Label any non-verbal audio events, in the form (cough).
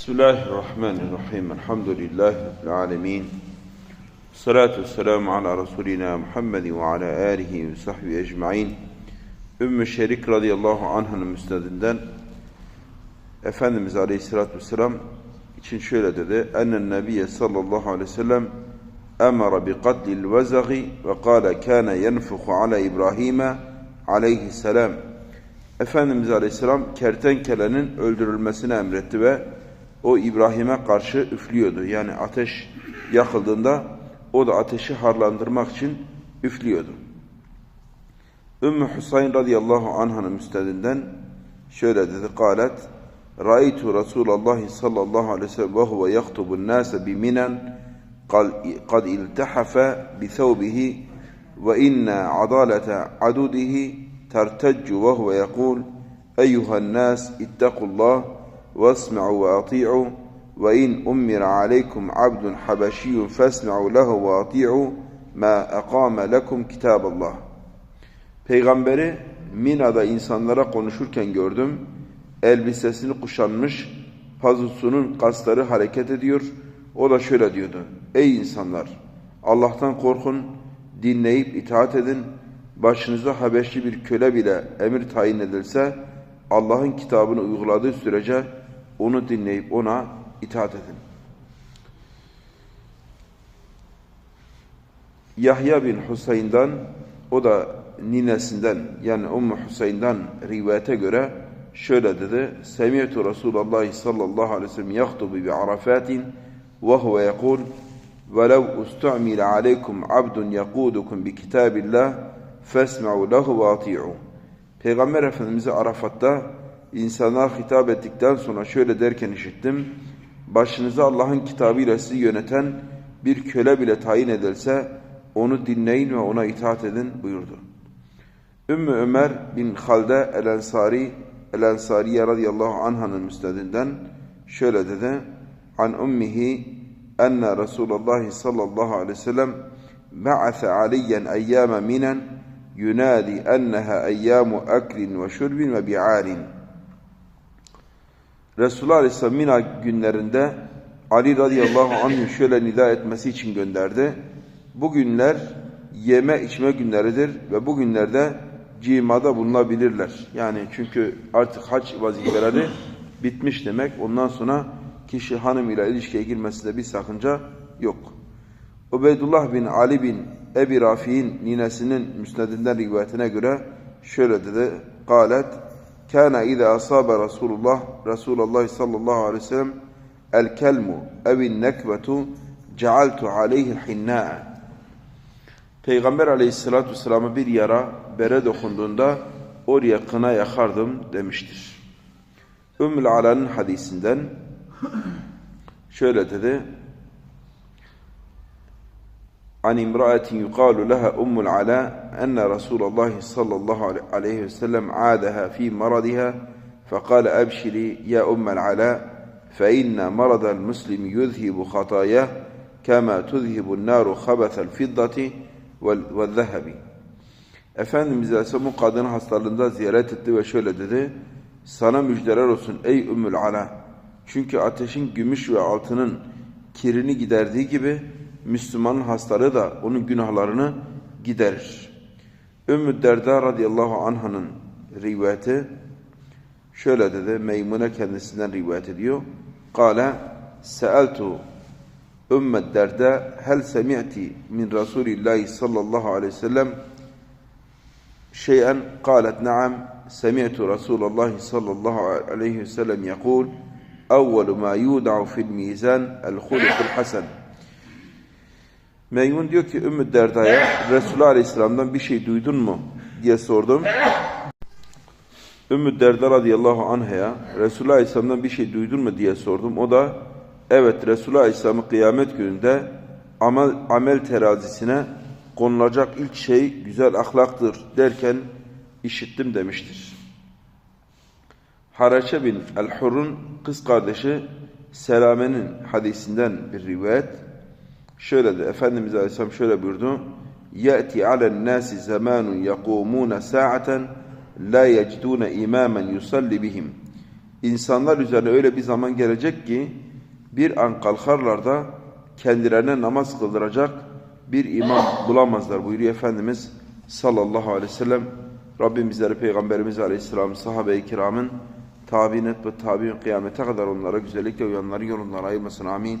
Bismillahirrahmanirrahim. Elhamdülillahi Rabbil alemin. Salatu vesselamu ala Resulina Muhammedin ve ala alihi ve sahbihi ecma'in. Ümmü Şerik radıyallahu anh'ın müstedinden Efendimiz aleyhissalatü vesselam için şöyle dedi. Ennen nebiye sallallahu aleyhi ve sellem emara bi katlil vezagi ve kâle kâne yenfuhu ala İbrahim'e aleyhisselam. Efendimiz aleyhisselam kertenkelenin öldürülmesini emretti ve o İbrahim'e karşı üflüyordu. Yani ateş yakıldığında o da ateşi harlandırmak için üflüyordu. Ümmü Husayn radıyallahu anh'ın müstedinden şöyle dedi. Kalet Ra'aytu Resulallah sallallahu aleyhi ve sellem ve huve yaktubu nase bi minen kad iltahafa bi thawbihi ve inna adalata adudihi terteccu ve huve yekul eyyuhan nas واسمعوا وأطيعوا وإن أمر عليكم عبد حبشي فاسمعوا له وأطيعوا ما أقام لكم كتاب الله Peygamberi Mina'da insanlara konuşurken gördüm. Elbisesini kuşanmış, pazusunun kasları hareket ediyor. O da şöyle diyordu. Ey insanlar! Allah'tan korkun, dinleyip itaat edin. Başınıza Habeşli bir köle bile emir tayin edilse, Allah'ın kitabını uyguladığı sürece onu dinleyip ona itaat edin. Yahya bin Husayn'dan o da ninesinden yani Ummu Husayn'dan rivayete göre şöyle dedi. Semiyetu Resulullah sallallahu aleyhi ve sellem yaktubu bi arafatin ve huve yekul وَلَوْ اُسْتُعْمِلَ عَلَيْكُمْ عَبْدٌ يَقُودُكُمْ بِكِتَابِ اللّٰهِ فَاسْمَعُوا لَهُ وَاطِيعُوا Peygamber Efendimiz'i Arafat'ta insanlar hitap ettikten sonra şöyle derken işittim. Başınıza Allah'ın kitabıyla sizi yöneten bir köle bile tayin edilse onu dinleyin ve ona itaat edin buyurdu. Ümmü Ömer bin Halde el-Ensari el-Ensariye radıyallahu anh'ın müstedinden şöyle dedi. An ummihi enne Resulullah sallallahu aleyhi ve sellem ba'athe aliyyen eyyâme minen yunadi enneha eyyamu aklin ve şurbin ve bi'arin. Resulullah Aleyhisselam Mina günlerinde Ali radıyallahu anh'ın şöyle nida etmesi için gönderdi. Bu günler yeme içme günleridir ve bu günlerde cimada bulunabilirler. Yani çünkü artık hac vazifeleri bitmiş demek. Ondan sonra kişi hanım ile ilişkiye girmesinde bir sakınca yok. Ubeydullah bin Ali bin Ebi Rafi'in ninesinin müsnedinden rivayetine göre şöyle dedi. Kalet Kana iza asaba Resulullah Resulullah sallallahu aleyhi ve sellem el kelmu evin nekbetu cealtu aleyhi hinna'a Peygamber aleyhissalatu vesselam'a bir yara bere dokunduğunda oraya kına yakardım demiştir. Ümmül Ala'nın hadisinden şöyle dedi عن امرأة يقال لها أم العلاء أن رسول الله صلى الله عليه وسلم عادها في مرضها فقال أبشري يا أم العلاء فإن مرض المسلم يذهب خطاياه كما تذهب النار خبث الفضة والذهب Efendimiz Aleyhisselam kadını hastalığında ziyaret etti ve şöyle dedi. Sana müjdeler olsun ey Ümmül Ala. Çünkü ateşin gümüş ve altının kirini giderdiği gibi Müslümanın hastalığı da onun günahlarını giderir. Ümmü Derda radıyallahu anh'ın rivayeti şöyle dedi. Meymune kendisinden rivayet ediyor. Kale seeltu Ümmü Derda hel semi'ti min Resulillahi sallallahu aleyhi ve sellem şeyen kalet naam semi'tu Resulullah sallallahu aleyhi ve sellem evvelu ma yuda'u fil mizan el hulukul hasen Meymun diyor ki Ümmü Derda'ya Resulullah Aleyhisselam'dan bir şey duydun mu diye sordum. Ümmü Derda radıyallahu anh'a Resulullah Aleyhisselam'dan bir şey duydun mu diye sordum. O da evet Resulullah Aleyhisselam'ın kıyamet gününde amel, amel terazisine konulacak ilk şey güzel ahlaktır derken işittim demiştir. Haraçe bin El-Hur'un kız kardeşi Selame'nin hadisinden bir rivayet Şöyle de Efendimiz Aleyhisselam şöyle buyurdu. Ya'ti alen nasi zamanun yakumuna sa'aten la yeciduna imamen yusalli bihim. insanlar üzerine öyle bir zaman gelecek ki bir an kalkarlar da kendilerine namaz kıldıracak bir imam (laughs) bulamazlar buyuruyor Efendimiz sallallahu aleyhi ve sellem. Rabbim bizleri Peygamberimiz aleyhisselam sahabe-i kiramın tabi'in et ve tabi'in kıyamete kadar onlara güzellikle uyanların yolundan ayırmasın amin.